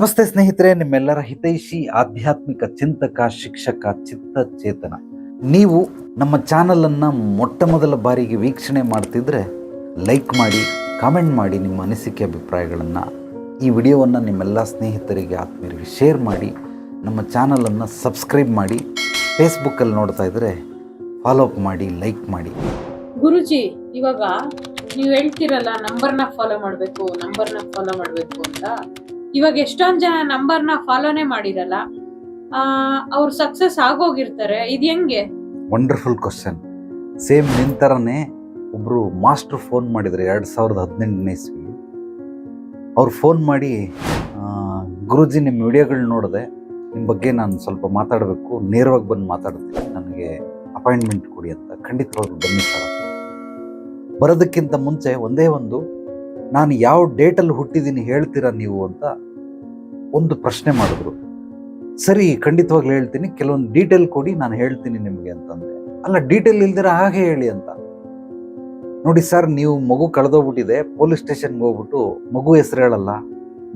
ನಮಸ್ತೆ ಸ್ನೇಹಿತರೆ, ನಿಮ್ಮೆಲ್ಲರ ಹಿತೈಷಿ ಆಧ್ಯಾತ್ಮಿಕ ಚಿಂತಕ, ಶಿಕ್ಷಕ ಚಿತ್ತ ಚೇತನ ನೀವು ನಮ್ಮ ಚಾನಲನ್ನು ಮೊಟ್ಟ ಮೊದಲ ಬಾರಿಗೆ ವೀಕ್ಷಣೆ ಮಾಡ್ತಿದ್ರೆ ಲೈಕ್ ಮಾಡಿ, ಕಾಮೆಂಟ್ ಮಾಡಿ ನಿಮ್ಮ ಅನಿಸಿಕೆ ಅಭಿಪ್ರಾಯಗಳನ್ನು. ಈ ವಿಡಿಯೋವನ್ನು ನಿಮ್ಮೆಲ್ಲ ಸ್ನೇಹಿತರಿಗೆ, ಆತ್ಮೀಯರಿಗೆ ಶೇರ್ ಮಾಡಿ, ನಮ್ಮ ಚಾನಲನ್ನು ಸಬ್ಸ್ಕ್ರೈಬ್ ಮಾಡಿ, ಫೇಸ್ಬುಕ್ಕಲ್ಲಿ ನೋಡ್ತಾ ಇದ್ದರೆ ಫಾಲೋ ಅಪ್ ಮಾಡಿ, ಲೈಕ್ ಮಾಡಿ. ಗುರುಜಿ, ಇವಾಗ ನೀವು ಹೇಳ್ತಿರಲ್ಲ, ನಂಬರ್ನ ಫಾಲೋ ಮಾಡಬೇಕು, ನಂಬರ್ನ ಫಾಲೋ ಮಾಡಬೇಕು ಅಂತ. ಇವಾಗ ಎಷ್ಟೊಂದ್ ಜನ ನಂಬರ್ನ ಫಾಲೋನೇ ಮಾಡಿರಲ್ಲ. ಅವ್ರು ಸಕ್ಸಸ್ ಆಗೋಗಿರ್ತಾರೆ. ಇದು ಹೆಂಗೆ? ವಂಡರ್ಫುಲ್ ಕ್ವಶನ್ ಸೇಮ್ ನಿನ್ ಥರನೇ ಒಬ್ಬರು ಮಾಸ್ಟರ್ ಫೋನ್ ಮಾಡಿದ್ರು ಎರಡು ಸಾವಿರದ ಹದಿನೆಂಟನೇ ಇಸ್ವಿ. ಅವ್ರು ಫೋನ್ ಮಾಡಿ ಗುರುಜಿ ನಿಮ್ಮ ವಿಡಿಯೋಗಳು ನೋಡಿದೆ ನಿಮ್ಮ ಬಗ್ಗೆ ನಾನು ಸ್ವಲ್ಪ ಮಾತಾಡಬೇಕು. ನೇರವಾಗಿ ಬಂದು ಮಾತಾಡ್ತೀನಿ. ನನಗೆ ಅಪಾಯಿಂಟ್ಮೆಂಟ್ ಕೊಡಿ ಅಂತ ಖಂಡಿತವಾಗ್ಲೂ ಬನ್ನಿ ಸರ್ ಬರೋದಕ್ಕಿಂತ ಮುಂಚೆ ಒಂದೇ ಒಂದು ನಾನು ಯಾವ ಡೇಟಲ್ಲಿ ಹುಟ್ಟಿದ್ದೀನಿ ಹೇಳ್ತೀರಾ ನೀವು ಅಂತ ಒಂದು ಪ್ರಶ್ನೆ ಮಾಡಿದ್ರು. ಸರಿ, ಖಂಡಿತವಾಗ್ಲೂ ಹೇಳ್ತೀನಿ. ಕೆಲವೊಂದು ಡೀಟೇಲ್ ಕೊಡಿ, ನಾನು ಹೇಳ್ತೀನಿ ನಿಮಗೆ ಅಂತಂದೆ. ಅಲ್ಲ ಡೀಟೇಲ್ ಇಲ್ದಿರ ಹಾಗೆ ಹೇಳಿ ಅಂತ. ನೋಡಿ ಸರ್, ನೀವು ಮಗು ಕಳೆದೋಗ್ಬಿಟ್ಟಿದೆ, ಪೊಲೀಸ್ ಸ್ಟೇಷನ್ಗೆ ಹೋಗ್ಬಿಟ್ಟು ಮಗು ಹೆಸರು ಹೇಳಲ್ಲ,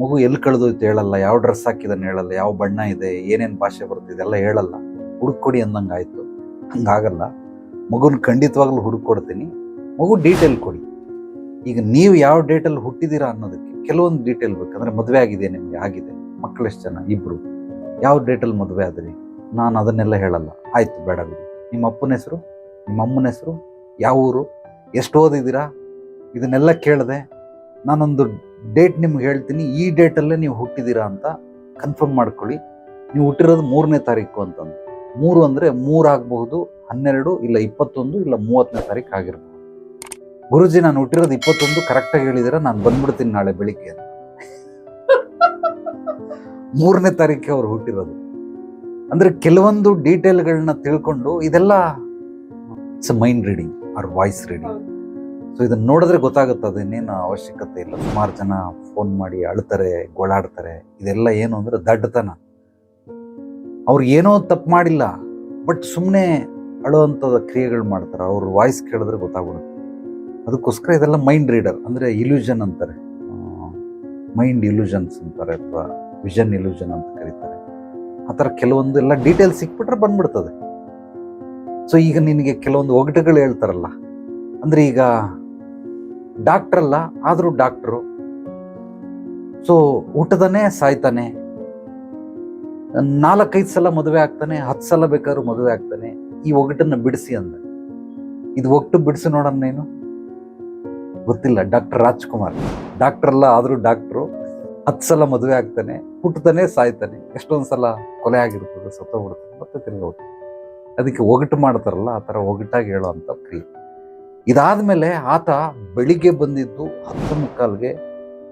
ಮಗು ಎಲ್ಲಿ ಕಳೆದೋಯ್ತು ಹೇಳಲ್ಲ, ಯಾವ ಡ್ರೆಸ್ ಹಾಕಿದಾನೆ ಹೇಳಲ್ಲ, ಯಾವ ಬಣ್ಣ ಇದೆ, ಏನೇನು ಭಾಷೆ ಬರ್ತಿದೆ ಎಲ್ಲ ಹೇಳಲ್ಲ. ಹುಡುಕೊಡಿ ಅಂದಂಗೆ ಆಯಿತು ಹಂಗಾಗಲ್ಲ. ಮಗುನ ಖಂಡಿತವಾಗ್ಲೂ ಹುಡುಕೊಡ್ತೀನಿ ಮಗು ಡೀಟೇಲ್ ಕೊಡಿ. ಈಗ ನೀವು ಯಾವ ಡೇಟಲ್ಲಿ ಹುಟ್ಟಿದ್ದೀರಾ ಅನ್ನೋದಕ್ಕೆ ಕೆಲವೊಂದು ಡೀಟೇಲ್ ಬೇಕು. ಅಂದರೆ ಮದುವೆ ಆಗಿದೆ ನಿಮಗೆ, ಆಗಿದೆ. ಮಕ್ಕಳು ಎಷ್ಟು ಜನ? ಇಬ್ಬರು ಯಾವ ಡೇಟಲ್ಲಿ ಮದುವೆ ಆದ್ರಿ? ನಾನು ಅದನ್ನೆಲ್ಲ ಹೇಳಲ್ಲ. ಆಯಿತು, ಬೇಡ ಬಿಡಿ. ನಿಮ್ಮ ಅಪ್ಪನ ಹೆಸರು, ನಿಮ್ಮ ಅಮ್ಮನ ಹೆಸರು, ಯಾವ ಊರು, ಎಷ್ಟು ಓದಿದ್ದೀರಾ? ಇದನ್ನೆಲ್ಲ ಕೇಳಿದೆ ನಾನೊಂದು ಡೇಟ್ ನಿಮ್ಗೆ ಹೇಳ್ತೀನಿ. ಈ ಡೇಟಲ್ಲೇ ನೀವು ಹುಟ್ಟಿದ್ದೀರಾ ಅಂತ ಕನ್ಫರ್ಮ್ ಮಾಡ್ಕೊಳ್ಳಿ. ನೀವು ಹುಟ್ಟಿರೋದು ಮೂರನೇ ತಾರೀಕು ಅಂತಂದು. ಮೂರು ಅಂದರೆ ಮೂರು ಆಗಬಹುದು, ಹನ್ನೆರಡು, ಇಲ್ಲ ಇಪ್ಪತ್ತೊಂದು, ಇಲ್ಲ ಮೂವತ್ತನೇ ತಾರೀಕು ಆಗಿರ್ಬೋದು. ಗುರುಜಿ ನಾನು ಹುಟ್ಟಿರೋದು ಇಪ್ಪತ್ತೊಂದು ಕರೆಕ್ಟಾಗಿ ಹೇಳಿದ್ರೆ ನಾನು ಬಂದ್ಬಿಡ್ತೀನಿ ನಾಳೆ ಬೆಳಿಗ್ಗೆ ಅಂತ. ಮೂರನೇ ತಾರೀಕೆ ಅವ್ರು ಹುಟ್ಟಿರೋದು. ಅಂದ್ರೆ ಕೆಲವೊಂದು ಡೀಟೇಲ್ಗಳನ್ನ ತಿಳ್ಕೊಂಡು ಇದೆಲ್ಲ it's mind reading or voice reading so ಇದನ್ನ ನೋಡಿದ್ರೆ ಗೊತ್ತಾಗುತ್ತೆ ಅದೇನೇನು ಅವಶ್ಯಕತೆ ಇಲ್ಲ. ಸುಮಾರು ಜನ ಫೋನ್ ಮಾಡಿ ಅಳ್ತಾರೆ ಗೋಳಾಡ್ತಾರೆ. ಇದೆಲ್ಲ ಏನು ಅಂದರೆ ದಡ್ಡತನ. ಅವ್ರು ಏನೋ ತಪ್ಪು ಮಾಡಿಲ್ಲ ಬಟ್ ಸುಮ್ಮನೆ ಅಳುವಂಥದ್ದು ಕ್ರಿಯೆಗಳು ಮಾಡ್ತಾರೆ. ಅವ್ರ ವಾಯ್ಸ್ ಕೇಳಿದ್ರೆ ಗೊತ್ತಾಗ್ಬಿಡುತ್ತೆ. ಅದಕ್ಕೋಸ್ಕರ ಇದೆಲ್ಲ ಮೈಂಡ್ ರೀಡರ್ ಅಂದರೆ ಇಲ್ಯೂಷನ್ ಅಂತಾರೆ. ಮೈಂಡ್ ಇಲ್ಯೂಷನ್ಸ್ ಅಂತಾರೆ ಅಥವಾ ವಿಷನ್ ಇಲ್ಯೂಷನ್ ಅಂತ ಕರೀತಾರೆ. ಆ ಥರ ಕೆಲವೊಂದು ಎಲ್ಲ ಡೀಟೇಲ್ಸ್ ಸಿಕ್ಬಿಟ್ರೆ ಬಂದ್ಬಿಡ್ತದೆ. ಸೊ ಈಗ ನಿನಗೆ ಕೆಲವೊಂದು ಒಗಟುಗಳು ಹೇಳ್ತಾರಲ್ಲ, ಅಂದರೆ ಈಗ ಡಾಕ್ಟರ್ ಅಲ್ಲ, ಆದರೂ ಡಾಕ್ಟ್ರು ಸೊ ಊಟದನೇ ಸಾಯ್ತಾನೆ. ನಾಲ್ಕೈದು ಸಲ ಮದುವೆ ಆಗ್ತಾನೆ, ಹತ್ತು ಸಲ ಬೇಕಾದ್ರೂ ಮದುವೆ ಆಗ್ತಾನೆ. ಈ ಒಗಟನ್ನು ಬಿಡಿಸಿ ಅಂದ. ಇದು ಒಗಟು ಬಿಡಿಸಿ ನೋಡೋಣ ನೀನು. ಗೊತ್ತಿಲ್ಲ, ಡಾಕ್ಟರ್ ರಾಜ್ಕುಮಾರ್. ಡಾಕ್ಟರ್ ಅಲ್ಲ ಆದರೂ ಡಾಕ್ಟ್ರು, ಹತ್ತು ಸಲ ಮದುವೆ ಆಗ್ತಾನೆ ಹುಟ್ಟತಾನೆ ಸಾಯ್ತಾನೆ. ಎಷ್ಟೊಂದು ಸಲ ಕೊಲೆ ಆಗಿರ್ತದೆ ಸತ್ತೋಗ್ಬಿಡ್ತಾನೆ ಮತ್ತೆ ತಿರ್ಗಿ ಅದಕ್ಕೆ ಒಗಟು ಮಾಡ್ತಾರಲ್ಲ, ಆ ಥರ ಒಗಟಾಗಿ ಹೇಳೋವಂಥ ಇದಾದ ಮೇಲೆ ಆತ ಬೆಳಿಗ್ಗೆ ಬಂದಿದ್ದು ಹತ್ತು ಮುಕ್ಕಾಲ್ಗೆ,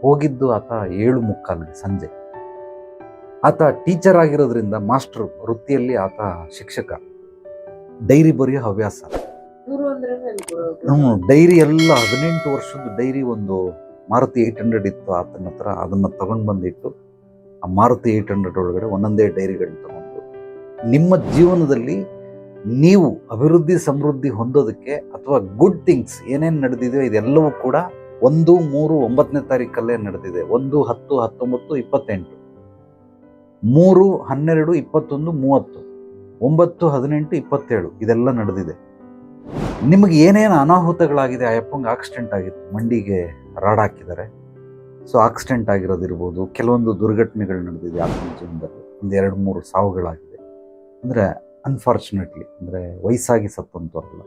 ಹೋಗಿದ್ದು ಆತ ಏಳು ಮುಕ್ಕಾಲ್ಗೆ ಸಂಜೆ. ಆತ ಟೀಚರ್ ಆಗಿರೋದ್ರಿಂದ ಮಾಸ್ಟರ್ ವೃತ್ತಿಯಲ್ಲಿ ಆತ ಶಿಕ್ಷಕ. ಡೈರಿ ಬರೆಯೋ ಹವ್ಯಾಸ. ಹ್ಞೂ ಡೈರಿ ಎಲ್ಲ ಹದಿನೆಂಟು ವರ್ಷದ ಡೈರಿ ಒಂದು ಮಾರುತಿ ಏಯ್ಟ್ ಹಂಡ್ರೆಡ್ ಇತ್ತು ಆತನ ಹತ್ರ. ಅದನ್ನು ತಗೊಂಡು ಬಂದಿಟ್ಟು ಆ ಮಾರುತಿ ಏಯ್ಟ್ ಹಂಡ್ರೆಡ್ ಒಳಗಡೆ ಒಂದೊಂದೇ ಡೈರಿಗಳನ್ನ ತಗೊಂಡು. ನಿಮ್ಮ ಜೀವನದಲ್ಲಿ ನೀವು ಅಭಿವೃದ್ಧಿ, ಸಮೃದ್ಧಿ ಹೊಂದೋದಕ್ಕೆ ಅಥವಾ ಗುಡ್ ಥಿಂಗ್ಸ್ ಏನೇನು ನಡೆದಿದೆಯೋ ಇದೆಲ್ಲವೂ ಕೂಡ ಒಂದು, ಮೂರು ಒಂಬತ್ತನೇ ತಾರೀಕಲ್ಲೇ ನಡೆದಿದೆ. ಒಂದು, ಹತ್ತು, ಹತ್ತೊಂಬತ್ತು, ಇಪ್ಪತ್ತೆಂಟು. ಮೂರು, ಹನ್ನೆರಡು, ಇಪ್ಪತ್ತೊಂದು, ಮೂವತ್ತು. ಒಂಬತ್ತು, ಹದಿನೆಂಟು, ಇಪ್ಪತ್ತೇಳು. ಇದೆಲ್ಲ ನಡೆದಿದೆ. ನಿಮಗೆ ಏನೇನು ಅನಾಹುತಗಳಾಗಿದೆ? ಆ ಯಪ್ಪಂಗೆ ಆಕ್ಸಿಡೆಂಟ್ ಆಗಿತ್ತು. ಮಂಡಿಗೆ ರಾಡ್ ಹಾಕಿದ್ದಾರೆ. ಸೊ ಆಕ್ಸಿಡೆಂಟ್ ಆಗಿರೋದಿರ್ಬೋದು. ಕೆಲವೊಂದು ದುರ್ಘಟನೆಗಳು ನಡೆದಿದೆ ಆತನ ಜೀವನದಲ್ಲಿ. ಒಂದು ಎರಡು ಮೂರು ಸಾವುಗಳಾಗಿದೆ. ಅಂದರೆ ಅನ್ಫಾರ್ಚುನೇಟ್ಲಿ ಅಂದರೆ ವಯಸ್ಸಾಗಿ ಸತ್ತಂತವ್ರಲ್ಲ.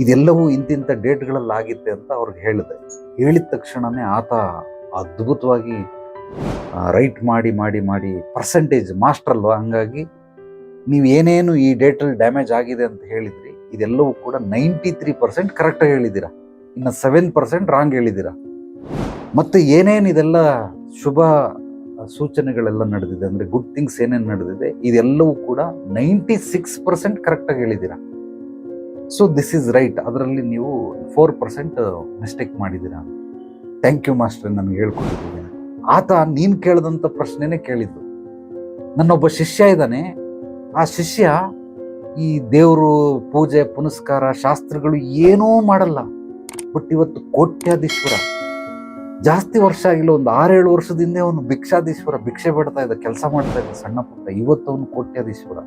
ಇದೆಲ್ಲವೂ ಇಂತಿಂಥ ಡೇಟ್ಗಳಲ್ಲಿ ಆಗಿತ್ತೆ ಅಂತ ಅವ್ರಿಗೆ ಹೇಳಿದೆ. ಹೇಳಿದ ತಕ್ಷಣವೇ ಆತ ಅದ್ಭುತವಾಗಿ ರೈಟ್ ಮಾಡಿ ಮಾಡಿ ಮಾಡಿ ಪರ್ಸೆಂಟೇಜ್ ಮಾಸ್ಟ್ರಲ್ವ ಹಂಗಾಗಿ ನೀವು ಏನೇನು ಈ ಡೇಟಲ್ಲಿ ಡ್ಯಾಮೇಜ್ ಆಗಿದೆ ಅಂತ ಹೇಳಿದ್ರಿ ಇದೆಲ್ಲವೂ ಕೂಡ ನೈಂಟಿ ತ್ರೀ ಪರ್ಸೆಂಟ್ ಕರೆಕ್ಟಾಗಿ ಹೇಳಿದ್ದೀರಾ. ಇನ್ನು ಸೆವೆನ್ ಪರ್ಸೆಂಟ್ ರಾಂಗ್ ಹೇಳಿದ್ದೀರಾ. ಮತ್ತು ಏನೇನು ಇದೆಲ್ಲ ಶುಭ ಸೂಚನೆಗಳೆಲ್ಲ ನಡೆದಿದೆ, ಅಂದರೆ ಗುಡ್ ಥಿಂಗ್ಸ್ ಏನೇನು ನಡೆದಿದೆ, ಇದೆಲ್ಲವೂ ಕೂಡ ನೈಂಟಿ ಸಿಕ್ಸ್ ಪರ್ಸೆಂಟ್ ಕರೆಕ್ಟಾಗಿ ಹೇಳಿದ್ದೀರಾ. ಸೊ ದಿಸ್ ಈಸ್ ರೈಟ್ ಅದರಲ್ಲಿ ನೀವು ಫೋರ್ ಪರ್ಸೆಂಟ್ ಮಿಸ್ಟೇಕ್ ಮಾಡಿದ್ದೀರಾ. ಥ್ಯಾಂಕ್ ಯು ಮಾಸ್ಟರ್ ನನಗೆ ಹೇಳ್ಕೊಟ್ಟಿದ್ದೀನಿ ಆತ ನೀನು ಕೇಳಿದಂಥ ಪ್ರಶ್ನೆನೇ ಕೇಳಿದ್ದು. ನನ್ನೊಬ್ಬ ಶಿಷ್ಯ ಇದ್ದಾನೆ. ಆ ಶಿಷ್ಯ ಈ ದೇವರು ಪೂಜೆ, ಪುನಸ್ಕಾರ, ಶಾಸ್ತ್ರಗಳು ಏನೂ ಮಾಡಲ್ಲ. ಬಟ್ ಇವತ್ತು ಕೋಟ್ಯಾಧೀಶ್ವರ, ಜಾಸ್ತಿ ವರ್ಷ ಆಗಿಲ್ಲ, ಒಂದು ಆರೇಳು ವರ್ಷದಿಂದ ಅವನು ಭಿಕ್ಷಾಧೀಶ್ವರ, ಭಿಕ್ಷೆ ಬಿಡ್ತಾ ಇದ್ದ, ಕೆಲಸ ಮಾಡ್ತಾ ಇದ್ದ ಸಣ್ಣ ಪುಟ್ಟ, ಇವತ್ತು ಅವನು ಕೋಟ್ಯಾಧೀಶ್ವರ.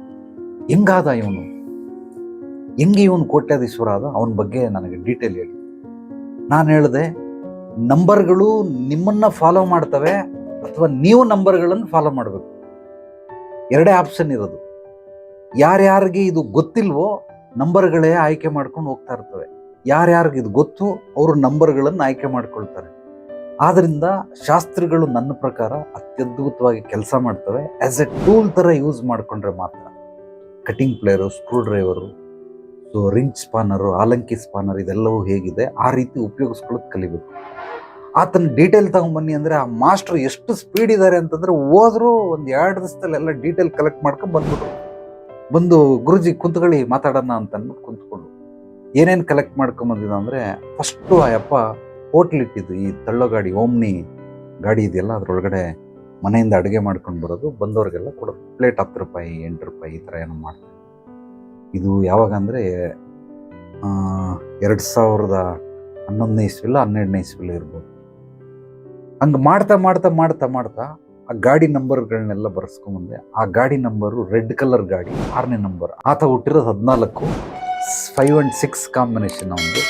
ಹೆಂಗಾದ ಇವನು? ಹೆಂಗೆ ಇವನು ಕೋಟ್ಯಾಧೀಶ್ವರ ಆದ? ಅವನ ಬಗ್ಗೆ ನನಗೆ ಡೀಟೇಲ್ ಹೇಳಿ. ನಾನು ಹೇಳಿದೆ ನಂಬರ್ಗಳು ನಿಮ್ಮನ್ನ ಫಾಲೋ ಮಾಡ್ತವೆ, ಅಥವಾ ನೀವು ನಂಬರ್ಗಳನ್ನು ಫಾಲೋ ಮಾಡಬೇಕು. ಎರಡೇ ಆಪ್ಷನ್ ಇರೋದು. ಯಾರ್ಯಾರಿಗೆ ಇದು ಗೊತ್ತಿಲ್ವೋ ನಂಬರ್ಗಳೇ ಆಯ್ಕೆ ಮಾಡ್ಕೊಂಡು ಹೋಗ್ತಾ ಇರ್ತವೆ. ಯಾರ್ಯಾರಿಗೆ ಇದು ಗೊತ್ತು ಅವರು ನಂಬರ್ಗಳನ್ನು ಆಯ್ಕೆ ಮಾಡ್ಕೊಳ್ತಾರೆ. ಆದ್ದರಿಂದ ಶಾಸ್ತ್ರಗಳು ನನ್ನ ಪ್ರಕಾರ ಅತ್ಯದ್ಭುತವಾಗಿ ಕೆಲಸ ಮಾಡ್ತವೆ. ಆ್ಯಸ್ ಎ ಟೂಲ್ ಥರ ಯೂಸ್ ಮಾಡಿಕೊಂಡ್ರೆ ಮಾತ್ರ. Cutting plier screw driver so ring spanner Allen key spanner ಇದೆಲ್ಲವೂ ಹೇಗಿದೆ. ಆ ರೀತಿ ಉಪಯೋಗಿಸ್ಕೊಳ್ಳೋದು ಕಲಿಬೇಕು. ಆತನ ಡೀಟೇಲ್ ತಗೊಂಬನ್ನಿ ಅಂದರೆ ಆ ಮಾಸ್ಟರ್ ಎಷ್ಟು ಸ್ಪೀಡ್ ಇದ್ದಾರೆ ಅಂತಂದರೆ ಹೋದರೂ ಒಂದು ಎರಡು ದಿವಸದಲ್ಲೆಲ್ಲ ಡೀಟೇಲ್ ಕಲೆಕ್ಟ್ ಮಾಡ್ಕೊಂಡು ಬಂದ್ಬಿಟ್ರು ಬಂದು ಗುರುಜಿ ಕುಂತ್ಕೊಳ್ಳಿ, ಮಾತಾಡೋಣ ಅಂತ ಅಂದ್ಬಿಟ್ಟು ಕುಂತ್ಕೊಂಡು ಏನೇನು ಕಲೆಕ್ಟ್ ಮಾಡ್ಕೊಂಬಂದಿದ್ದ ಅಂದರೆ ಫಸ್ಟು ಆ ಯಪ್ಪ ಹೋಟ್ಲ್ ಇಟ್ಟಿದ್ದು, ಈ ತಳ್ಳೋ ಗಾಡಿ ಓಮ್ನಿ ಗಾಡಿ ಇದೆಯಲ್ಲ, ಅದರೊಳಗಡೆ ಮನೆಯಿಂದ ಅಡುಗೆ ಮಾಡ್ಕೊಂಡು ಬರೋದು, ಬಂದವ್ರಿಗೆಲ್ಲ ಕೊಡೋ ಪ್ಲೇಟ್ ಹತ್ತು ರೂಪಾಯಿ, ಎಂಟು ರೂಪಾಯಿ ಈ ಥರ ಏನೋ ಮಾಡ್ತಾರೆ. ಇದು ಯಾವಾಗ ಅಂದರೆ ಎರಡು ಸಾವಿರದ ಹನ್ನೊಂದನೇ ಇಸ್ವಿಲ್ಲ ಹನ್ನೆರಡನೇ ಇಸ್ವಿಲ್ಲ ಇರ್ಬೋದು. ಹಂಗೆ ಮಾಡ್ತಾ ಮಾಡ್ತಾ ಮಾಡ್ತಾ ಮಾಡ್ತಾ ಆ ಗಾಡಿ ನಂಬರ್ಗಳನ್ನೆಲ್ಲ ಬರ್ಸ್ಕೊಂಬಂದೆ. ಆ ಗಾಡಿ ನಂಬರು ರೆಡ್ ಕಲರ್ ಗಾಡಿ, ಆರನೇ ನಂಬರ್. ಆತ ಹುಟ್ಟಿರೋದು ಹದಿನಾಲ್ಕು. ಫೈವ್ ಆ್ಯಂಡ್ ಸಿಕ್ಸ್ ಕಾಂಬಿನೇಷನ್ ಅವನು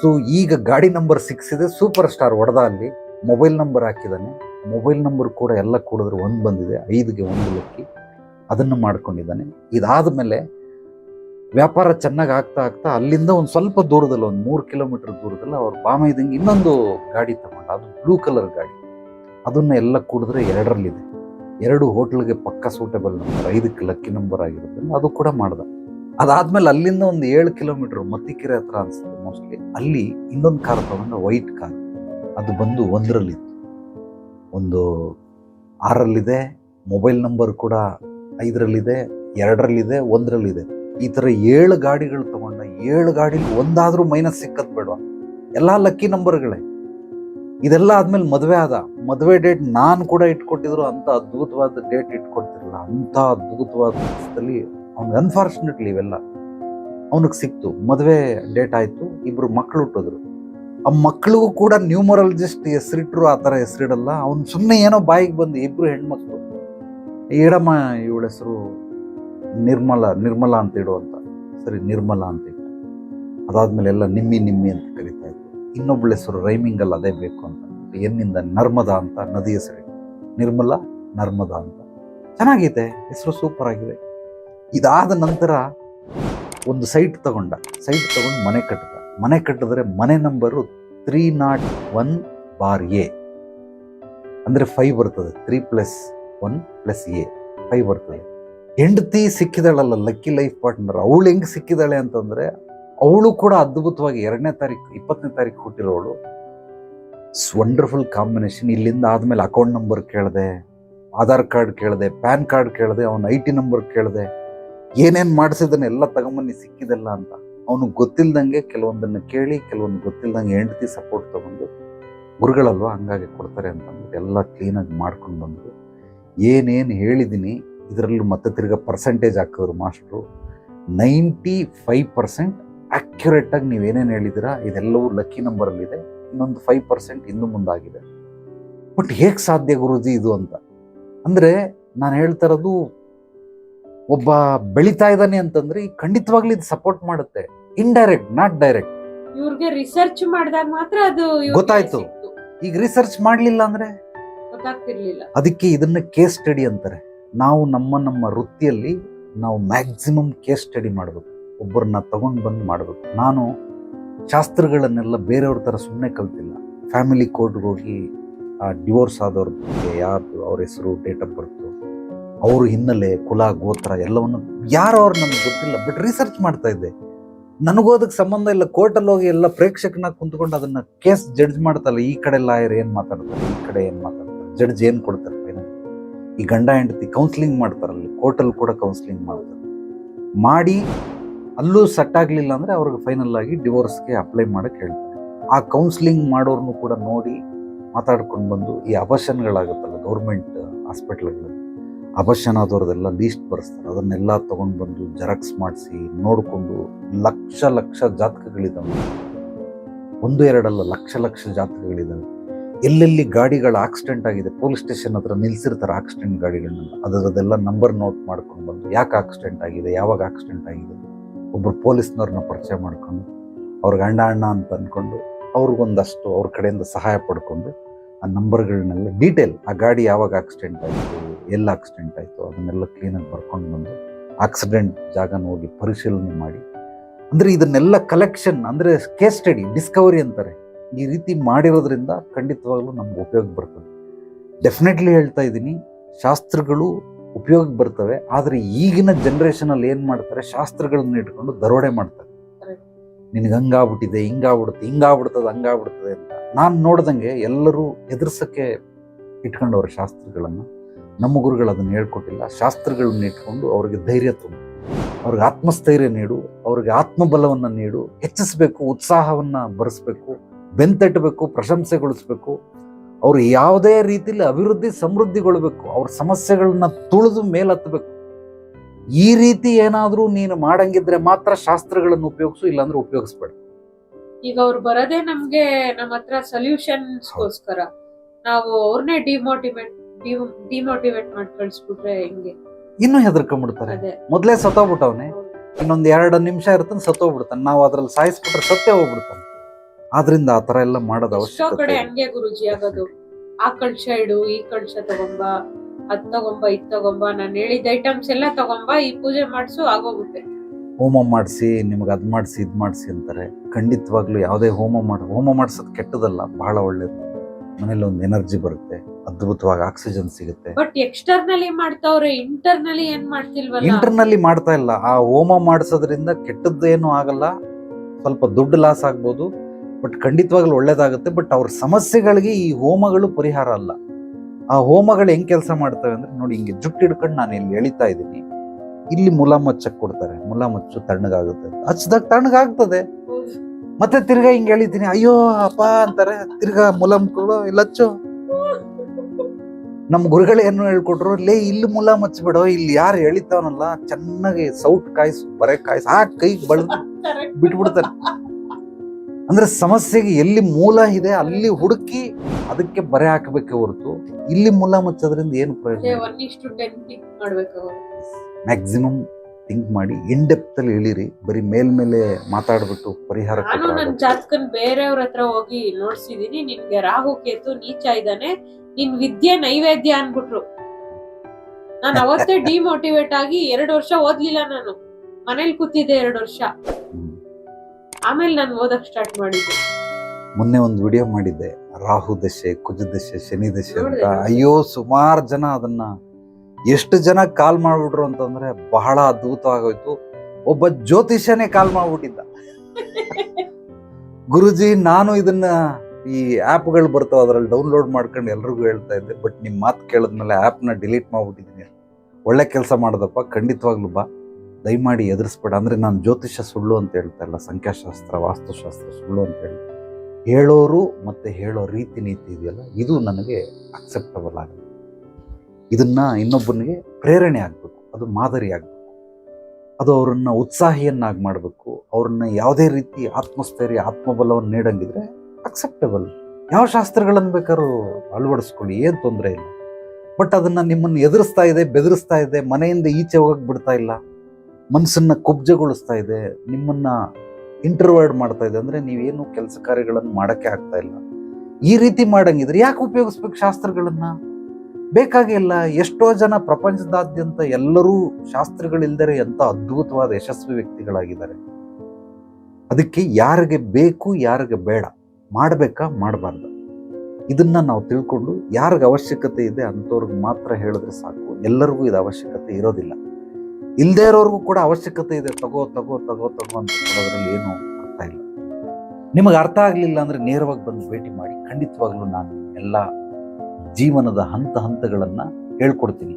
ಸೊ ಈಗ ಗಾಡಿ ನಂಬರ್ ಸಿಕ್ಸ್ ಇದೆ. ಸೂಪರ್ ಸ್ಟಾರ್ ಹೊಡೆದ ಅಲ್ಲಿ. ಮೊಬೈಲ್ ನಂಬರ್ ಹಾಕಿದ್ದಾನೆ ಮೊಬೈಲ್ ನಂಬರ್ ಕೂಡ ಎಲ್ಲ ಕೂಡಿದ್ರೆ ಒಂದು ಬಂದಿದೆ. ಐದಿಗೆ ಒಂದು ಲಕ್ಕಿ. ಅದನ್ನು ಮಾಡ್ಕೊಂಡಿದ್ದಾನೆ. ಇದಾದ ಮೇಲೆ ವ್ಯಾಪಾರ ಚೆನ್ನಾಗಿ ಆಗ್ತಾ ಆಗ್ತಾ ಅಲ್ಲಿಂದ ಒಂದು ಸ್ವಲ್ಪ ದೂರದಲ್ಲಿ, ಒಂದು ಮೂರು ಕಿಲೋಮೀಟರ್ ದೂರದಲ್ಲಿ ಅವ್ರು ಬಾಮ ಇದ್ದಂಗೆ ಇನ್ನೊಂದು ಗಾಡಿ ತಗೊಂಡ. ಅದು ಬ್ಲೂ ಕಲರ್ ಗಾಡಿ. ಅದನ್ನ ಎಲ್ಲ ಕೂಡಿದ್ರೆ ಎರಡರಲ್ಲಿದೆ. ಎರಡು ಹೋಟ್ಲಿಗೆ ಪಕ್ಕ ಸೂಟೇಬಲ್ ನಂಬರ್ ಐದಕ್ಕೆ ಲಕ್ಕಿ ನಂಬರ್ ಆಗಿರುತ್ತೆ. ಅದು ಕೂಡ ಮಾಡ್ದೆ. ಅದಾದ್ಮೇಲೆ ಅಲ್ಲಿಂದ ಒಂದು ಏಳು ಕಿಲೋಮೀಟರ್ ಮತ್ತಿಕೆರೆ ಹತ್ರ ಅನ್ಸುತ್ತೆ ಮೋಸ್ಟ್ಲಿ ಅಲ್ಲಿ ಇನ್ನೊಂದು ಕಾರ್ ತಗೊಂಡ ವೈಟ್ ಕಾರ್ ಅದು ಬಂದು ಒಂದರಲ್ಲಿತ್ತು. ಒಂದು ಆರಲ್ಲಿದೆ ಮೊಬೈಲ್ ನಂಬರ್ ಕೂಡ ಐದರಲ್ಲಿದೆ, ಎರಡರಲ್ಲಿದೆ, ಒಂದರಲ್ಲಿದೆ. ಈ ಥರ ಏಳು ಗಾಡಿಗಳು ತಗೊಂಡ. ಏಳು ಗಾಡಿಲಿ ಒಂದಾದರೂ ಮೈನಸ್ ಸಿಕ್ಕದ್ ಬೇಡ ಎಲ್ಲ ಲಕ್ಕಿ ನಂಬರ್ಗಳೇ ಇದೆಲ್ಲ ಆದ್ಮೇಲೆ ಮದುವೆ ಆದ. ಮದುವೆ ಡೇಟ್ ನಾನು ಕೂಡ ಇಟ್ಕೊಟ್ಟಿದ್ರು ಅಂತ ಅದ್ಭುತವಾದ ಡೇಟ್ ಇಟ್ಕೊಡ್ತಿರಲಿಲ್ಲ. ಅಂತ ಅದ್ಭುತವಾದ ಕೆಲಸದಲ್ಲಿ ಅವ್ನಿಗೆ ಅನ್ಫಾರ್ಚುನೇಟ್ಲಿ ಇವೆಲ್ಲ ಅವನಿಗೆ ಸಿಕ್ತು. ಮದುವೆ ಡೇಟ್ ಆಯಿತು. ಇಬ್ರು ಮಕ್ಕಳು ಹುಟ್ಟಿದ್ರು. ಆ ಮಕ್ಕಳಿಗೂ ಕೂಡ ನ್ಯೂಮರಾಲಜಿಸ್ಟ್ ಹೆಸರಿಟ್ರು ಆ ಥರ ಹೆಸರಿಡಲ್ಲ. ಅವ್ನು ಸುಮ್ಮನೆ ಏನೋ ಬಾಯಿಗೆ ಬಂದು ಇಬ್ಬರು ಹೆಣ್ಮಕ್ಳು. ಇಡಮ್ಮ ಇವಳ ಹೆಸರು ನಿರ್ಮಲ ನಿರ್ಮಲ ಅಂತ ಇಡು ಅಂತ ಸರಿ, ನಿರ್ಮಲ ಅಂತ ಇಟ್ಟ. ಅದಾದ್ಮೇಲೆ ಎಲ್ಲ ನಿಮ್ಮಿ ನಿಮ್ಮಿ ಅಂತ ಕರಿತಾ ಇದ್ರು. ಇನ್ನೊಬ್ಬಳ ಹೆಸರು ರೈಮಿಂಗಲ್ಲಿ ಅದೇ ಬೇಕು ಅಂತ. ಎನ್ನಿಂದ ನರ್ಮದಾ ಅಂತ ನದಿ ಹೆಸರು. ನಿರ್ಮಲ, ನರ್ಮದಾ ಅಂತ. ಚೆನ್ನಾಗಿದೆ ಹೆಸರು ಸೂಪರ್ ಆಗಿದೆ ಇದಾದ ನಂತರ ಒಂದು ಸೈಟ್ ತಗೊಂಡ. ಸೈಟ್ ತಗೊಂಡು ಮನೆ ಕಟ್ಟಿದ ಮನೆ ಕಟ್ಟಿದ್ರೆ ಮನೆ number three naught one bar A. ಅಂದರೆ ಫೈವ್ ಬರ್ತದೆ. Three plus one plus A. Five ಬರ್ತದೆ. ಹೆಂಡತಿ ಸಿಕ್ಕಿದಾಳಲ್ಲ ಲಕ್ಕಿ ಲೈಫ್ ಪಾರ್ಟ್ನರ್ ಅವಳು ಹೆಂಗೆ ಸಿಕ್ಕಿದಾಳೆ ಅಂತಂದ್ರೆ ಅವಳು ಕೂಡ ಅದ್ಭುತವಾಗಿ ಎರಡನೇ ತಾರೀಕು, ಇಪ್ಪತ್ತನೇ ತಾರೀಕು ಹುಟ್ಟಿರೋಳು ವಂಡರ್ಫುಲ್ ಕಾಂಬಿನೇಷನ್ ಇಲ್ಲಿಂದ ಆದಮೇಲೆ ಅಕೌಂಟ್ ನಂಬರ್ ಕೇಳಿದೆ, ಆಧಾರ್ ಕಾರ್ಡ್ ಕೇಳಿದೆ, ಪ್ಯಾನ್ ಕಾರ್ಡ್ ಕೇಳಿದೆ, ಅವನ ಐ ಟಿ ನಂಬರ್ ಕೇಳಿದೆ. ಏನೇನು ಮಾಡಿಸಿದ್ದಾನೆ ಎಲ್ಲ ತಗೊಂಬನ್ನಿ, ಸಿಕ್ಕಿದೆಲ್ಲ ಅಂತ. ಅವನು ಗೊತ್ತಿಲ್ದಂಗೆ ಕೆಲವೊಂದನ್ನು ಕೇಳಿ, ಕೆಲವೊಂದು ಗೊತ್ತಿಲ್ದಂಗೆ ಹೆಂಡತಿ ಸಪೋರ್ಟ್ ತಗೊಂಡು ಗುರುಗಳಲ್ವಾ ಹಂಗಾಗಿ ಕೊಡ್ತಾರೆ ಅಂತ ಅಂದ್ಬಿಟ್ಟು ಎಲ್ಲ ಕ್ಲೀನಾಗಿ ಮಾಡ್ಕೊಂಡು ಬಂದರು ಏನೇನು ಹೇಳಿದ್ದೀನಿ, ಇದರಲ್ಲೂ ಮತ್ತೆ ತಿರ್ಗ ಪರ್ಸೆಂಟೇಜ್ ಹಾಕೋರು ಮಾಸ್ಟ್ರು. ನೈಂಟಿ ಫೈವ್ ಪರ್ಸೆಂಟ್ ಆ್ಯಕ್ಯುರೇಟಾಗಿ ನೀವೇನೇನು ಹೇಳಿದಿರಾ ಇದೆಲ್ಲವೂ ಲಕ್ಕಿ ನಂಬರಲ್ಲಿದೆ ಇನ್ನೊಂದು ಫೈವ್ ಪರ್ಸೆಂಟ್ ಇನ್ನು ಮುಂದಾಗಿದೆ. ಬಟ್ ಹೇಗೆ ಸಾಧ್ಯ ಗುರುಜಿ ಇದು ಅಂತ? ಅಂದರೆ ನಾನು ಹೇಳ್ತಾ ಇರೋದು ಒಬ್ಬ ಬೆಳಿತಾ ಇದ್ದಾನೆ ಅಂತಂದ್ರೆ ಈ ಖಂಡಿತವಾಗ್ಲೂ ಇದು ಸಪೋರ್ಟ್ ಮಾಡುತ್ತೆ. ಇನ್ಡೈರೆಕ್ಟ್ ನಾಟ್ ಡೈರೆಕ್ಟ್ ಇವ್ರಿಗೆ ರಿಸರ್ಚ್ ಮಾಡಿದಾಗ ಮಾತ್ರ ಅದು ಗೊತ್ತಾಯ್ತು. ಈಗ ರಿಸರ್ಚ್ ಮಾಡಲಿಲ್ಲ ಅಂದ್ರೆ? ಗೊತ್ತಾಗ್ತಿರ್ಲಿಲ್ಲ. ಅದಕ್ಕೆ ಇದನ್ನ ಕೇಸ್ ಸ್ಟಡಿ ಅಂತಾರೆ. ನಾವು ನಮ್ಮ ನಮ್ಮ ವೃತ್ತಿಯಲ್ಲಿ ನಾವು ಮ್ಯಾಕ್ಸಿಮಮ್ ಕೇಸ್ ಸ್ಟಡಿ ಮಾಡಬೇಕು. ಒಬ್ಬರನ್ನ ತಗೊಂಡು ಬಂದು ಮಾಡಬೇಕು. ನಾನು ಶಾಸ್ತ್ರಗಳನ್ನೆಲ್ಲ ಬೇರೆಯವ್ರ ಥರ ಸುಮ್ಮನೆ ಕಲ್ತಿಲ್ಲ. ಫ್ಯಾಮಿಲಿ ಕೋರ್ಟ್ಗೆ ಹೋಗಿ, ಆ ಡಿವೋರ್ಸ್ ಆದವ್ರ ಬಗ್ಗೆ ಯಾರ್ದು ಅವ್ರ ಹೆಸರು ಡೇಟ್ ಆಫ್ ಬರ್ತು ಅವ್ರ ಹಿನ್ನೆಲೆ, ಕುಲ, ಗೋತ್ರ ಎಲ್ಲವನ್ನು ಯಾರು ಅವ್ರು ನಮ್ಗೆ ಗೊತ್ತಿಲ್ಲ. ಬಟ್ ರಿಸರ್ಚ್ ಮಾಡ್ತಾ ಇದ್ದೆ. ನನಗೂ ಅದಕ್ಕೆ ಸಂಬಂಧ ಇಲ್ಲ. ಕೋರ್ಟಲ್ಲಿ ಹೋಗಿ ಎಲ್ಲ ಪ್ರೇಕ್ಷಕನ ಕುಂತ್ಕೊಂಡು ಅದನ್ನು ಕೇಸ್ ಜಡ್ಜ್ ಮಾಡ್ತಲ್ಲ ಈ ಕಡೆ ಲಾಯರ್ ಏನು ಮಾತಾಡ್ತಾರೆ, ಈ ಕಡೆ ಏನು ಮಾತಾಡ್ತಾರೆ ಜಡ್ಜ್ ಏನು ಕೊಡ್ತಾರೆ ಏನು ಈ ಗಂಡ, ಹೆಂಡತಿ ಕೌನ್ಸಿಲಿಂಗ್ ಮಾಡ್ತಾರಲ್ಲಿ ಕೋರ್ಟಲ್ಲಿ ಕೂಡ ಕೌನ್ಸಿಲಿಂಗ್ ಮಾಡ್ತಾರೆ. ಮಾಡಿ ಅಲ್ಲೂ ಸೆಟ್ ಆಗಲಿಲ್ಲ ಅಂದರೆ ಅವ್ರಿಗೆ ಫೈನಲ್ ಆಗಿ ಡಿವೋರ್ಸ್ಗೆ ಅಪ್ಲೈ ಮಾಡಕ್ಕೆ ಹೇಳ್ತಾರೆ. ಆ ಕೌನ್ಸಿಲಿಂಗ್ ಮಾಡೋರ್ನು ಕೂಡ ನೋಡಿ ಮಾತಾಡ್ಕೊಂಡು ಬಂದು ಈ ಅಬರ್ಷನ್ಗಳಾಗುತ್ತಲ್ಲ ಗೌರ್ಮೆಂಟ್ ಹಾಸ್ಪಿಟ್ಲ್ಗಳಲ್ಲಿ ಅಬರ್ಷನ್ ಆದವ್ರದೆಲ್ಲ ಲೀಸ್ಟ್ ಬರೆಸ್ತಾರೆ. ಅದನ್ನೆಲ್ಲ ತೊಗೊಂಡು ಬಂದು ಜೆರಾಕ್ಸ್ ಮಾಡಿಸಿ ನೋಡಿಕೊಂಡು ಲಕ್ಷ ಲಕ್ಷ ಜಾತಕಗಳಿದ್ದಾವೆ ಒಂದು ಎರಡಲ್ಲ, ಲಕ್ಷ ಲಕ್ಷ ಜಾತಕಗಳಿದ್ದಾವೆ ಎಲ್ಲೆಲ್ಲಿ ಗಾಡಿಗಳು ಆಕ್ಸಿಡೆಂಟ್ ಆಗಿದೆ ಪೊಲೀಸ್ ಸ್ಟೇಷನ್ ಹತ್ರ ನಿಲ್ಸಿರ್ತಾರೆ ಆಕ್ಸಿಡೆಂಟ್ ಗಾಡಿಗಳನ್ನ ಅದರದೆಲ್ಲ ನಂಬರ್ ನೋಟ್ ಮಾಡ್ಕೊಂಡು ಬಂದು ಯಾಕೆ ಆಕ್ಸಿಡೆಂಟ್ ಆಗಿದೆ, ಯಾವಾಗ ಆಕ್ಸಿಡೆಂಟ್ ಆಗಿದೆ. ಒಬ್ಬರು ಪೊಲೀಸ್ನವ್ರನ್ನ ಪರಿಚಯ ಮಾಡ್ಕೊಂಡು ಅವ್ರಿಗೆ ಅಣ್ಣ ಅಣ್ಣ ಅಂತ ಅಂದ್ಕೊಂಡು ಅವ್ರಿಗೊಂದಷ್ಟು ಅವ್ರ ಕಡೆಯಿಂದ ಸಹಾಯ ಪಡ್ಕೊಂಡು ಆ ನಂಬರ್ಗಳನ್ನೆಲ್ಲ ಡೀಟೇಲ್ ಆ ಗಾಡಿ ಯಾವಾಗ ಆಕ್ಸಿಡೆಂಟ್ ಆಯಿತು, ಎಲ್ಲ ಆಕ್ಸಿಡೆಂಟ್ ಆಯಿತು ಅದನ್ನೆಲ್ಲ ಕ್ಲೀನಾಗಿ ಬರ್ಕೊಂಡು ಬಂದು ಆಕ್ಸಿಡೆಂಟ್ ಜಾಗನ ಹೋಗಿ ಪರಿಶೀಲನೆ ಮಾಡಿ. ಅಂದರೆ ಇದನ್ನೆಲ್ಲ ಕಲೆಕ್ಷನ್ ಅಂದರೆ ಕೇಸ್ ಸ್ಟಡಿ ಡಿಸ್ಕವರಿ ಅಂತಾರೆ. ಈ ರೀತಿ ಮಾಡಿರೋದ್ರಿಂದ ಖಂಡಿತವಾಗ್ಲೂ ನಮ್ಗೆ ಉಪಯೋಗ ಬರ್ತದೆ. ಡೆಫಿನೆಟ್ಲಿ ಹೇಳ್ತಾ ಇದ್ದೀನಿ, ಶಾಸ್ತ್ರಗಳು ಉಪಯೋಗ ಬರ್ತವೆ. ಆದರೆ ಈಗಿನ ಜನ್ರೇಷನಲ್ಲಿ ಏನು ಮಾಡ್ತಾರೆ? ಶಾಸ್ತ್ರಗಳನ್ನ ಇಟ್ಕೊಂಡು ದರೋಡೆ ಮಾಡ್ತಾರೆ. ನಿನಗೆ ಹಂಗಾಗ್ಬಿಟ್ಟಿದೆ ಹಿಂಗಾಗ್ಬಿಡುತ್ತೆ, ಹಿಂಗಾಗ್ಬಿಡ್ತದೆ, ಹಂಗಾಗ್ಬಿಡ್ತದೆ ಅಂತ. ನಾನು ನೋಡ್ದಂಗೆ ಎಲ್ಲರೂ ಎದುರ್ಸೋಕ್ಕೆ ಇಟ್ಕೊಂಡವ್ರ ಶಾಸ್ತ್ರಗಳನ್ನು. ನಮ್ಮ ಗುರುಗಳು ಅದನ್ನು ಹೇಳ್ಕೊಟ್ಟಿಲ್ಲ. ಶಾಸ್ತ್ರಗಳನ್ನ ಇಟ್ಕೊಂಡು ಅವ್ರಿಗೆ ಧೈರ್ಯ ತುಂಬ. ಅವ್ರಿಗೆ ಆತ್ಮಸ್ಥೈರ್ಯ ನೀಡು. ಅವ್ರಿಗೆ ಆತ್ಮಬಲವನ್ನು ನೀಡು. ಹೆಚ್ಚಿಸಬೇಕು, ಉತ್ಸಾಹವನ್ನು ಬರೆಸ್ಬೇಕು. ಬೆಂತಟ್ಟಬೇಕು, ಪ್ರಶಂಸೆಗೊಳಿಸ್ಬೇಕು. ಅವ್ರು ಯಾವುದೇ ರೀತಿಯಲ್ಲಿ ಅಭಿವೃದ್ಧಿ ಸಮೃದ್ಧಿಗೊಳ್ಬೇಕು ಅವ್ರ ಸಮಸ್ಯೆಗಳನ್ನ ತುಳಿದು ಮೇಲತ್ತಬೇಕು ಈ ರೀತಿ ಏನಾದರೂ ನೀನು ಮಾಡಂಗಿದ್ರೆ ಮಾತ್ರ ಶಾಸ್ತ್ರಗಳನ್ನು ಉಪಯೋಗಿಸು ಇಲ್ಲಾಂದ್ರೆ ಉಪಯೋಗಿಸ್ಬೇಡ. ಈಗ ಅವ್ರು ಬರೋದೇ ನಮ್ಗೆ ನಮ್ಮ ಹತ್ರ ಸೊಲ್ಯೂಷನ್ಸ್ಗೋಸ್ಕರ ನಾವು ಅವ್ರನ್ನೇ ಡಿಮೋಟಿವೇಟ್ ಡಿಮೋಟಿವೇಟ್ ಮಾಡಿ ಕಳ್ಸ್ಬಿಟ್ರೆ ಹೆಂಗೆ? ಇನ್ನೂ ಹೆದರ್ಕೊಂಡ್ಬಿಡ್ತಾರೆ ಮೊದಲೇ ಸತ್ತೋಗ್ಬಿಟ್ಟವನೆ. ಇನ್ನೊಂದು ಎರಡು ನಿಮಿಷ ಇರ್ತಾನೆ ಸತ್ತೋಗ್ಬಿಡ್ತಾನೆ. ನಾವು ಅದ್ರಲ್ಲಿ ಸಾಯಿಸ್ಬಿಟ್ರೆ ಸತ್ತೇ ಹೋಗ್ಬಿಡ್ತಾನೆ. ಆದ್ರಿಂದ ಆ ತರ ಎಲ್ಲ ಮಾಡೋದು ಎಷ್ಟೋ ಕಡೆ. ಹಂಗೆ ಗುರುಜಿ ಆಗೋದು ಆ ಕಳ್ಶ ಇಡು ಈ ಕಳ್ಶ ತಗೊಂಬ ಅದ್ ತಗೊಂಬ ಇದ್ ತಗೊಂಬ ನಾನು ಹೇಳಿದ ಐಟಮ್ಸ್ ಎಲ್ಲ ತಗೊಂಬ ಈ ಪೂಜೆ ಮಾಡಿಸು ಆಗೋಗುತ್ತೆ. ಹೋಮ ಮಾಡಿಸಿ ನಿಮ್ಗೆ ಅದ್ ಮಾಡಿಸಿ ಇದ್ ಮಾಡಿಸಿ ಅಂತಾರೆ. ಖಂಡಿತವಾಗ್ಲೂ ಯಾವುದೇ ಹೋಮ ಮಾಡಿ ಹೋಮ ಮಾಡಿಸೋದು ಕೆಟ್ಟದಲ್ಲ ಬಹಳ ಒಳ್ಳೇದು. ಮನೇಲಿ ಒಂದು ಎನರ್ಜಿ ಬರುತ್ತೆ ಅದ್ಭುತವಾಗಿ ಆಕ್ಸಿಜನ್ ಸಿಗುತ್ತೆ. ಬಟ್ ಎಕ್ಸ್ಟರ್ನಲಿ ಮಾಡ್ತಾವ್ರೆ ಇಂಟರ್ನಲಿ ಏನ್ ಮಾಡ್ತಿಲ್ವಲ್ಲ? ಇಂಟರ್ನಲ್ಲಿ ಮಾಡ್ತಾ ಇಲ್ಲ. ಆ ಹೋಮ ಮಾಡಿಸೋದ್ರಿಂದ ಏನು ಆಗಲ್ಲ. ಸ್ವಲ್ಪ ದುಡ್ಡು ಲಾಸ್ ಆಗ್ಬೋದು. ಬಟ್ ಖಂಡಿತವಾಗ್ಲೂ ಒಳ್ಳೇದಾಗುತ್ತೆ. ಬಟ್ ಅವ್ರ ಸಮಸ್ಯೆಗಳಿಗೆ ಈ ಹೋಮಗಳು ಪರಿಹಾರ ಅಲ್ಲ. ಆ ಹೋಮಗಳು ಹೆಂಗೆ ಕೆಲಸ ಮಾಡ್ತವೆ ಅಂದ್ರೆ ನೋಡಿ ಹಿಂಗೆ ಜುಟ್ಟು ಹಿಡ್ಕೊಂಡು ನಾನು ಇಲ್ಲಿ ಎಳಿತಾ ಇದ್ದೀನಿ. ಇಲ್ಲಿ ಮುಲಾಮ್ ಹಚ್ಚಕ್ ಕೊಡ್ತಾರೆ. ಮುಲಾಮ್ ಹಚ್ಚು ತಣ್ಣಗಾಗುತ್ತೆ. ಹಚ್ಚಿದಾಗ ತಣ್ಣಗಾಗ್ತದೆ. ಮತ್ತೆ ತಿರ್ಗಾ ಹಿಂಗೆ ಎಳಿತೀನಿ. ಅಯ್ಯೋ ಅಪ್ಪ ಅಂತಾರೆ. ತಿರ್ಗಾ ಮುಲಾಮ್ ಕೊಡು ಇಲ್ಲ ಹಚ್ಚು. ನಮ್ಮ ಗುರುಗಳು ಏನು ಹೇಳ್ಕೊಟ್ರು ಲೇ ಇಲ್ಲಿ ಮುಲಾಮ್ ಹಚ್ಬಿಡೋ ಇಲ್ಲಿ ಯಾರು ಎಳಿತಾವನಲ್ಲ ಚೆನ್ನಾಗಿ ಸೌಟ್ ಕಾಯಿಸ್ ಬರೆ ಕಾಯಿಸ್. ಆ ಕೈಗೆ ಬಳದು ಬಿಟ್ಬಿಡ್ತಾರೆ. ಅಂದ್ರೆ ಸಮಸ್ಯೆಗೆ ಎಲ್ಲಿ ಮೂಲ ಇದೆ ಅಲ್ಲಿ ಹುಡುಕಿ ಅದಕ್ಕೆ ಬರೆ ಹಾಕಬೇಕೆ ಹೊರತು ಇಲ್ಲಿ ಮೂಲ ಮುಚ್ಚೋದ್ರಿಂದ ಏನು ಪ್ರಯೋಜನ ಮ್ಯಾಕ್ಸಿಮಮ್ ಥಿಂಕ್ ಮಾಡಿ ಇನ್ ಡೆಪ್ತ್ ಅಲ್ಲಿ ಇಳಿರಿ ಬರೀ ಮೇಲ್ಮೇಲೆ ಮಾತಾಡ್ಬಿಟ್ಟು ಪರಿಹಾರ ನಾನು ನನ್ನ. ಜಾತಕನ್ ಬೇರೆಯವ್ರ ಹತ್ರ ಹೋಗಿ ನೋಡ್ಸಿದೀನಿ ನಿನ್ಗೆ ರಾಹು ಕೇತು ನೀಚ ಇದ್ದಾನೆ ನಿನ್ ವಿದ್ಯೆ ನೈವೇದ್ಯ ಅನ್ಬಿಟ್ರು. ನಾನು ಅವತ್ತೇ ಡಿಮೋಟಿವೇಟ್ ಆಗಿ ಎರಡು ವರ್ಷ ಓದ್ಲಿಲ್ಲ ನಾನು. ಮನೇಲಿ ಕೂತಿದ್ದೆ ಎರಡು ವರ್ಷ. ಆಮೇಲೆ ನಾನು ಓದಕ್ ಸ್ಟಾರ್ಟ್ ಮಾಡಿದ್ದೆ. ಮೊನ್ನೆ ಒಂದು ವಿಡಿಯೋ ಮಾಡಿದ್ದೆ. ರಾಹು ದಶೆ ಕುಜ ದಶೆ ಶನಿ ದಶೆ ಅಂತ. ಅಯ್ಯೋ ಸುಮಾರು ಜನ ಅದನ್ನ ಎಷ್ಟು ಜನ ಕಾಲ್ ಮಾಡ್ಬಿಟ್ರು ಅಂತಂದ್ರೆ ಬಹಳ ಅದ್ಭುತ ಆಗೋಯ್ತು. ಒಬ್ಬ ಜ್ಯೋತಿಷನೇ ಕಾಲ್ ಮಾಡ್ಬಿಟ್ಟಿದ್ದ. ಗುರುಜಿ ನಾನು ಇದನ್ನ ಈ ಆ್ಯಪ್ಗಳು ಬರ್ತಾವ ಅದ್ರಲ್ಲಿ ಡೌನ್ಲೋಡ್ ಮಾಡ್ಕೊಂಡು ಎಲ್ರಿಗೂ ಹೇಳ್ತಾ ಇದ್ದೆ ಬಟ್ ನಿಮ್ಮ ಮಾತು ಕೇಳಿದ್ಮೇಲೆ ಆ್ಯಪ್ನ ಡಿಲೀಟ್ ಮಾಡ್ಬಿಟ್ಟಿದ್ದೀನಿ. ಒಳ್ಳೆ ಕೆಲಸ ಮಾಡೋದಪ್ಪ ಖಂಡಿತವಾಗ್ಲೂ ಬಾ. ದಯಮಾಡಿ ಎದುರಿಸ್ಬೇಡ. ಅಂದರೆ ನಾನು ಜ್ಯೋತಿಷ್ಯ ಸುಳ್ಳು ಅಂತ ಹೇಳ್ತಾ ಇಲ್ಲ, ಸಂಖ್ಯಾಶಾಸ್ತ್ರ, ವಾಸ್ತುಶಾಸ್ತ್ರ ಸುಳ್ಳು ಅಂತ ಹೇಳಿ ಹೇಳೋರು ಮತ್ತು ಹೇಳೋ ರೀತಿ ನೀತಿ ಇದೆಯಲ್ಲ, ಇದು ನನಗೆ ಅಕ್ಸೆಪ್ಟಬಲ್ ಆಗಲ್ಲ. ಇದನ್ನು ಇನ್ನೊಬ್ಬನಿಗೆ ಪ್ರೇರಣೆ ಆಗಬೇಕು, ಅದು ಮಾದರಿ ಆಗಬೇಕು. ಅದು ಅವರನ್ನ ಉತ್ಸಾಹಿಯನ್ನಾಗಿ ಮಾಡಬೇಕು. ಅವ್ರನ್ನ ಯಾವುದೇ ರೀತಿ ಆತ್ಮಸ್ಥೈರ್ಯ, ಆತ್ಮಬಲವನ್ನು ನೀಡಂಗಿದ್ರೆ ಅಕ್ಸೆಪ್ಟಬಲ್ ಯಾವ ಶಾಸ್ತ್ರಗಳನ್ನು ಬೇಕಾದ್ರೂ ಅಳವಡಿಸ್ಕೊಳ್ಳಿ, ಏನು ತೊಂದರೆ ಇಲ್ಲ. ಬಟ್ ಅದನ್ನು ನಿಮ್ಮನ್ನು ಎದುರಿಸ್ತಾ ಇದೆ, ಬೆದರಿಸ್ತಾ ಇದೆ, ಮನೆಯಿಂದ ಈಚೆ ಹೋಗಕ್ಕೆ ಬಿಡ್ತಾ ಇಲ್ಲ. ಮನಸ್ಸನ್ನ ಕುಬ್ಜಗೊಳಿಸ್ತಾ ಇದೆ, ನಿಮ್ಮನ್ನು ಇಂಟರ್ವರ್ಡ್ ಮಾಡ್ತಾ ಇದೆ ಅಂದರೆ ನೀವೇನು ಕೆಲಸ ಕಾರ್ಯಗಳನ್ನು ಮಾಡೋಕ್ಕೆ ಆಗ್ತಾ ಇಲ್ಲ. ಈ ರೀತಿ ಮಾಡಂಗಿದ್ರೆ ಯಾಕೆ ಉಪಯೋಗಿಸ್ಬೇಕು ಶಾಸ್ತ್ರಗಳನ್ನು? ಬೇಕಾಗಿಲ್ಲ ಎಷ್ಟೋ ಜನ ಪ್ರಪಂಚದಾದ್ಯಂತ ಎಲ್ಲರೂ ಶಾಸ್ತ್ರಗಳಿಲ್ದರೆ ಎಂಥ ಅದ್ಭುತವಾದ ಯಶಸ್ವಿ ವ್ಯಕ್ತಿಗಳಾಗಿದ್ದಾರೆ. ಅದಕ್ಕೆ ಯಾರಿಗೆ ಬೇಕು, ಯಾರಿಗೆ ಬೇಡ, ಮಾಡಬೇಕಾ, ಮಾಡಬಾರ್ದು. ಇದನ್ನು ನಾವು ತಿಳ್ಕೊಂಡು ಯಾರಿಗೆ ಅವಶ್ಯಕತೆ ಇದೆ ಅಂಥವ್ರಿಗೆ ಮಾತ್ರ ಹೇಳಿದ್ರೆ ಸಾಕು. ಎಲ್ಲರಿಗೂ ಇದು ಅವಶ್ಯಕತೆ ಇರೋದಿಲ್ಲ. ಇಲ್ಲದೇ ಇರೋರ್ಗೂ ಕೂಡ ಅವಶ್ಯಕತೆ ಇದೆ. ತಗೋ ತಗೋ ತಗೋ ತಗೋ ಅಂತ ಅದರಲ್ಲಿ ಏನು ಅರ್ಥ ಇಲ್ಲ. ನಿಮಗೆ ಅರ್ಥ ಆಗಲಿಲ್ಲ ಅಂದರೆ ನೇರವಾಗಿ ಬಂದು ಭೇಟಿ ಮಾಡಿ ಖಂಡಿತವಾಗ್ಲೂ ನಾನು ಎಲ್ಲ ಜೀವನದ ಹಂತ ಹಂತಗಳನ್ನು ಹೇಳ್ಕೊಡ್ತೀನಿ.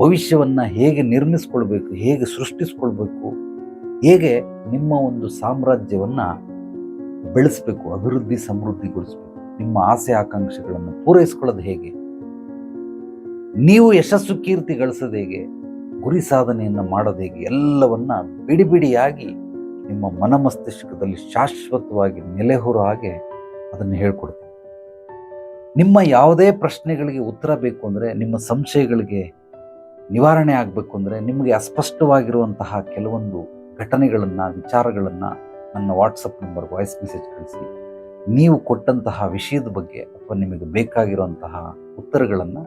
ಭವಿಷ್ಯವನ್ನು ಹೇಗೆ ನಿರ್ಮಿಸ್ಕೊಳ್ಬೇಕು, ಹೇಗೆ ಸೃಷ್ಟಿಸ್ಕೊಳ್ಬೇಕು, ಹೇಗೆ ನಿಮ್ಮ ಒಂದು ಸಾಮ್ರಾಜ್ಯವನ್ನು ಬೆಳೆಸಬೇಕು, ಅಭಿವೃದ್ಧಿ ಸಮೃದ್ಧಿಗೊಳಿಸ್ಬೇಕು, ನಿಮ್ಮ ಆಸೆ ಆಕಾಂಕ್ಷೆಗಳನ್ನು ಪೂರೈಸ್ಕೊಳ್ಳೋದು ಹೇಗೆ? ನೀವು ಯಶಸ್ಸು ಕೀರ್ತಿ ಗಳಿಸೋದು ಹೇಗೆ? ಗುರಿ ಸಾಧನೆಯನ್ನು ಮಾಡೋದೇಗೆ ಎಲ್ಲವನ್ನು ಬಿಡಿ ಬಿಡಿಯಾಗಿ ನಿಮ್ಮ ಮನಮಸ್ತಿಷ್ಕದಲ್ಲಿ ಶಾಶ್ವತವಾಗಿ ನೆಲೆಹೊರ ಹಾಗೆ ಅದನ್ನು ಹೇಳ್ಕೊಡ್ತೀನಿ. ನಿಮ್ಮ ಯಾವುದೇ ಪ್ರಶ್ನೆಗಳಿಗೆ ಉತ್ತರ ಬೇಕು ಅಂದರೆ, ನಿಮ್ಮ ಸಂಶಯಗಳಿಗೆ ನಿವಾರಣೆ ಆಗಬೇಕು ಅಂದರೆ, ನಿಮಗೆ ಅಸ್ಪಷ್ಟವಾಗಿರುವಂತಹ ಕೆಲವೊಂದು ಘಟನೆಗಳನ್ನು, ವಿಚಾರಗಳನ್ನು ನನ್ನ ವಾಟ್ಸಪ್ ನಂಬರ್ ವಾಯ್ಸ್ ಮೆಸೇಜ್ ಕಳಿಸಿ. ನೀವು ಕೊಟ್ಟಂತಹ ವಿಷಯದ ಬಗ್ಗೆ ಅಥವಾ ನಿಮಗೆ ಬೇಕಾಗಿರುವಂತಹ ಉತ್ತರಗಳನ್ನು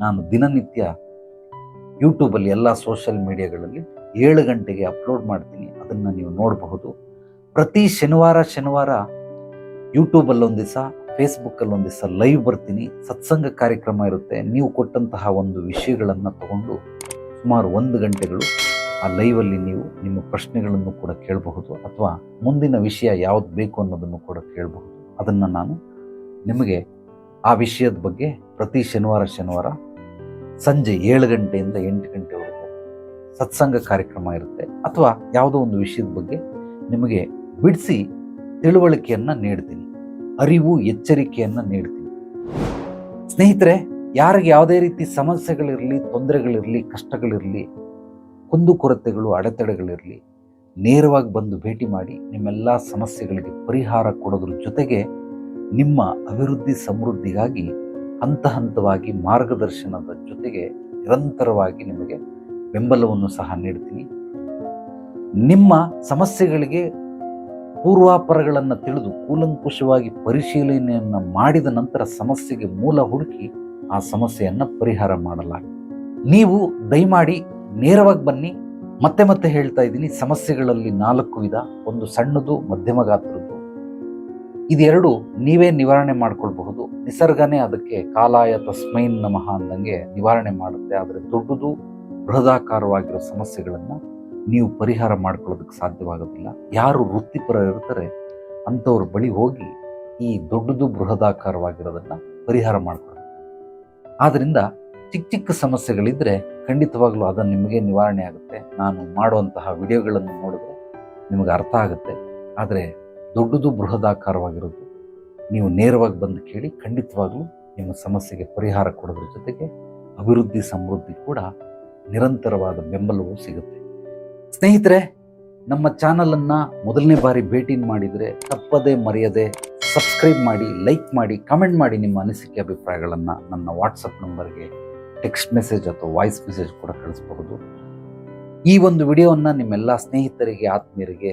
ನಾನು ದಿನನಿತ್ಯ ಯೂಟ್ಯೂಬಲ್ಲಿ ಎಲ್ಲ ಸೋಷಿಯಲ್ ಮೀಡಿಯಾಗಳಲ್ಲಿ ಏಳು ಗಂಟೆಗೆ ಅಪ್ಲೋಡ್ ಮಾಡ್ತೀನಿ. ಅದನ್ನು ನೀವು ನೋಡಬಹುದು. ಪ್ರತಿ ಶನಿವಾರ ಶನಿವಾರ ಯೂಟ್ಯೂಬಲ್ಲಿ ಒಂದು ದಿವಸ ಫೇಸ್ಬುಕ್ಕಲ್ಲಿ ಒಂದು ದಿವಸ ಲೈವ್ ಬರ್ತೀನಿ. ಸತ್ಸಂಗ ಕಾರ್ಯಕ್ರಮ ಇರುತ್ತೆ. ನೀವು ಕೊಟ್ಟಂತಹ ಒಂದು ವಿಷಯಗಳನ್ನು ತಗೊಂಡು ಸುಮಾರು ಒಂದು ಗಂಟೆಗಳು ಆ ಲೈವಲ್ಲಿ ನೀವು ನಿಮ್ಮ ಪ್ರಶ್ನೆಗಳನ್ನು ಕೂಡ ಕೇಳಬಹುದು ಅಥವಾ ಮುಂದಿನ ವಿಷಯ ಯಾವುದು ಬೇಕು ಅನ್ನೋದನ್ನು ಕೂಡ ಕೇಳಬಹುದು. ಅದನ್ನು ನಾನು ನಿಮಗೆ ಆ ವಿಷಯದ ಬಗ್ಗೆ ಪ್ರತಿ ಶನಿವಾರ ಶನಿವಾರ ಸಂಜೆ ಏಳು ಗಂಟೆಯಿಂದ ಎಂಟು ಗಂಟೆವರೆಗೂ ಸತ್ಸಂಗ ಕಾರ್ಯಕ್ರಮ ಇರುತ್ತೆ. ಅಥವಾ ಯಾವುದೋ ಒಂದು ವಿಷಯದ ಬಗ್ಗೆ ನಿಮಗೆ ಬಿಡಿಸಿ ತಿಳುವಳಿಕೆಯನ್ನು ನೀಡ್ತೀನಿ. ಅರಿವು, ಎಚ್ಚರಿಕೆಯನ್ನು ನೀಡ್ತೀನಿ. ಸ್ನೇಹಿತರೆ, ಯಾರಿಗೆ ಯಾವುದೇ ರೀತಿ ಸಮಸ್ಯೆಗಳಿರಲಿ, ತೊಂದರೆಗಳಿರಲಿ, ಕಷ್ಟಗಳಿರಲಿ ಕುಂದುಕೊರತೆಗಳು ಅಡೆತಡೆಗಳಿರಲಿ, ನೇರವಾಗಿ ಬಂದು ಭೇಟಿ ಮಾಡಿ ನಿಮ್ಮೆಲ್ಲ ಸಮಸ್ಯೆಗಳಿಗೆ ಪರಿಹಾರ ಕೊಡೋದ್ರ ಜೊತೆಗೆ ನಿಮ್ಮ ಅಭಿವೃದ್ಧಿ ಸಮೃದ್ಧಿಗಾಗಿ ಹಂತ ಹಂತವಾಗಿ ಮಾರ್ಗದರ್ಶನದ ಜೊತೆಗೆ ನಿರಂತರವಾಗಿ ನಿಮಗೆ ಬೆಂಬಲವನ್ನು ಸಹ ನೀಡ್ತೀನಿ. ನಿಮ್ಮ ಸಮಸ್ಯೆಗಳಿಗೆ ಪೂರ್ವಾಪರಗಳನ್ನು ತಿಳಿದು ಕೂಲಂಕುಷವಾಗಿ ಪರಿಶೀಲನೆಯನ್ನು ಮಾಡಿದ ನಂತರ ಸಮಸ್ಯೆಗೆ ಮೂಲ ಹುಡುಕಿ ಆ ಸಮಸ್ಯೆಯನ್ನು ಪರಿಹಾರ ಮಾಡಲಾಗಿ ನೀವು ದಯಮಾಡಿ ನೇರವಾಗಿ ಬನ್ನಿ. ಮತ್ತೆ ಮತ್ತೆ ಹೇಳ್ತಾ ಇದ್ದೀನಿ, ಸಮಸ್ಯೆಗಳಲ್ಲಿ ನಾಲ್ಕು ವಿಧ, ಒಂದು ಸಣ್ಣದು, ಮಧ್ಯಮ ಗಾತ್ರದ್ದು. ಇದೆರಡು ನೀವೇ ನಿವಾರಣೆ ಮಾಡ್ಕೊಳ್ಬಹುದು. ನಿಸರ್ಗನೇ ಅದಕ್ಕೆ ಕಾಲಾಯ ತಸ್ಮೈನ್ ನಮಃ ಅಂದಂಗೆ ನಿವಾರಣೆ ಮಾಡುತ್ತೆ. ಆದರೆ ದೊಡ್ಡದು, ಬೃಹದಾಕಾರವಾಗಿರೋ ಸಮಸ್ಯೆಗಳನ್ನು ನೀವು ಪರಿಹಾರ ಮಾಡ್ಕೊಳ್ಳೋದಕ್ಕೆ ಸಾಧ್ಯವಾಗೋದಿಲ್ಲ. ಯಾರು ವೃತ್ತಿಪರ ಇರ್ತಾರೆ, ಅಂಥವ್ರ ಬಳಿ ಹೋಗಿ ಈ ದೊಡ್ಡದು, ಬೃಹದಾಕಾರವಾಗಿರೋದನ್ನು ಪರಿಹಾರ ಮಾಡ್ಕೊಳ್ಳಿ ಆದ್ದರಿಂದ ಚಿಕ್ಕ ಚಿಕ್ಕ ಸಮಸ್ಯೆಗಳಿದ್ದರೆ ಖಂಡಿತವಾಗ್ಲೂ ಅದನ್ನು ನಿಮಗೆ ನಿವಾರಣೆ ಆಗುತ್ತೆ. ನಾನು ಮಾಡುವಂತಹ ವಿಡಿಯೋಗಳನ್ನು ನೋಡಿದ್ರೆ ನಿಮಗೆ ಅರ್ಥ ಆಗುತ್ತೆ. ಆದರೆ ದೊಡ್ಡದು ಬೃಹದಾಕಾರವಾಗಿರೋದು. ನೀವು ನೇರವಾಗಿ ಬಂದು ಕೇಳಿ ಖಂಡಿತವಾಗಲೂ ನಿಮ್ಮ ಸಮಸ್ಯೆಗೆ ಪರಿಹಾರ ಕೊಡೋದ್ರ ಜೊತೆಗೆ ಅಭಿವೃದ್ಧಿ ಸಮೃದ್ಧಿ ಕೂಡ ನಿರಂತರವಾದ ಬೆಂಬಲವೂ ಸಿಗುತ್ತೆ. ಸ್ನೇಹಿತರೆ, ನಮ್ಮ ಚಾನಲನ್ನು ಮೊದಲನೇ ಬಾರಿ ಭೇಟಿ ಮಾಡಿದರೆ ತಪ್ಪದೇ ಮರೆಯದೆ ಸಬ್ಸ್ಕ್ರೈಬ್ ಮಾಡಿ, ಲೈಕ್ ಮಾಡಿ, ಕಮೆಂಟ್ ಮಾಡಿ ನಿಮ್ಮ ಅನಿಸಿಕೆ ಅಭಿಪ್ರಾಯಗಳನ್ನು ನನ್ನ ವಾಟ್ಸಪ್ ನಂಬರ್ಗೆ ಟೆಕ್ಸ್ಟ್ ಮೆಸೇಜ್ ಅಥವಾ ವಾಯ್ಸ್ ಮೆಸೇಜ್ ಕೂಡ ಕಳಿಸ್ಬಹುದು. ಈ ಒಂದು ವಿಡಿಯೋವನ್ನು ನಿಮ್ಮೆಲ್ಲ ಸ್ನೇಹಿತರಿಗೆ, ಆತ್ಮೀಯರಿಗೆ